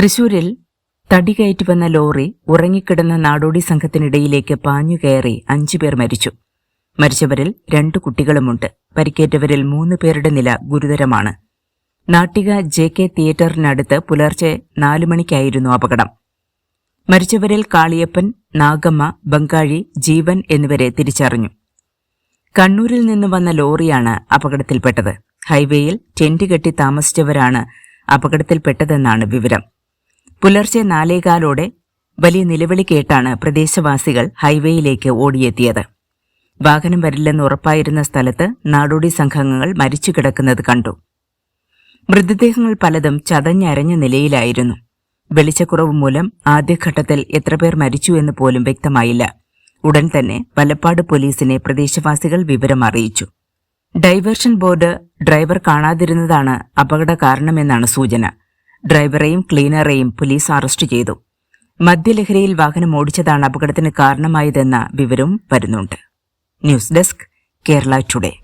തൃശൂരിൽ തടി കയറ്റുവന്ന ലോറി ഉറങ്ങിക്കിടന്ന നാടോടി സംഘത്തിനിടയിലേക്ക് പാഞ്ഞുകയറി അഞ്ചുപേർ മരിച്ചു. മരിച്ചവരിൽ രണ്ടു കുട്ടികളുമുണ്ട്. പരിക്കേറ്റവരിൽ മൂന്ന് പേരുടെ നില ഗുരുതരമാണ്. നാട്ടിക ജെ കെ തിയേറ്ററിനടുത്ത് പുലർച്ചെ നാലു മണിക്കായിരുന്നു അപകടം. മരിച്ചവരിൽ കാളിയപ്പൻ നാഗമ്മ ബംഗാഴി ജീവൻ എന്നിവരെ തിരിച്ചറിഞ്ഞു. കണ്ണൂരിൽ നിന്ന് വന്ന ലോറിയാണ് അപകടത്തിൽപ്പെട്ടത്. ഹൈവേയിൽ ടെന്റ് കെട്ടി താമസിച്ചവരാണ് അപകടത്തിൽപ്പെട്ടതെന്നാണ് വിവരം. പുലർച്ചെ നാലേകാലോടെ വലിയ നിലവിളി കേട്ടാണ് പ്രദേശവാസികൾ ഹൈവേയിലേക്ക് ഓടിയെത്തിയത്. വാഹനം വരില്ലെന്ന് ഉറപ്പായിരുന്ന സ്ഥലത്ത് നാടോടി സംഘങ്ങൾ മരിച്ചു കിടക്കുന്നത് കണ്ടു. മൃതദേഹങ്ങൾ പലതും ചതഞ്ഞരഞ്ഞ നിലയിലായിരുന്നു. വെളിച്ചക്കുറവ് മൂലം ആദ്യഘട്ടത്തിൽ എത്ര പേർ മരിച്ചു എന്ന് പോലും വ്യക്തമായില്ല. ഉടൻ തന്നെ വലപ്പാട് പോലീസിനെ പ്രദേശവാസികൾ വിവരം അറിയിച്ചു. ഡൈവേർഷൻ ബോർഡ് ഡ്രൈവർ കാണാതിരുന്നതാണ് അപകട കാരണമെന്നാണ് സൂചന. ഡ്രൈവറെയും ക്ലീനറെയും പോലീസ് അറസ്റ്റ് ചെയ്തു. മദ്യലഹരിയിൽ വാഹനം ഓടിച്ചതാണ് അപകടത്തിന് കാരണമായതെന്ന വിവരവും വരുന്നുണ്ട്. News desk Kerala today.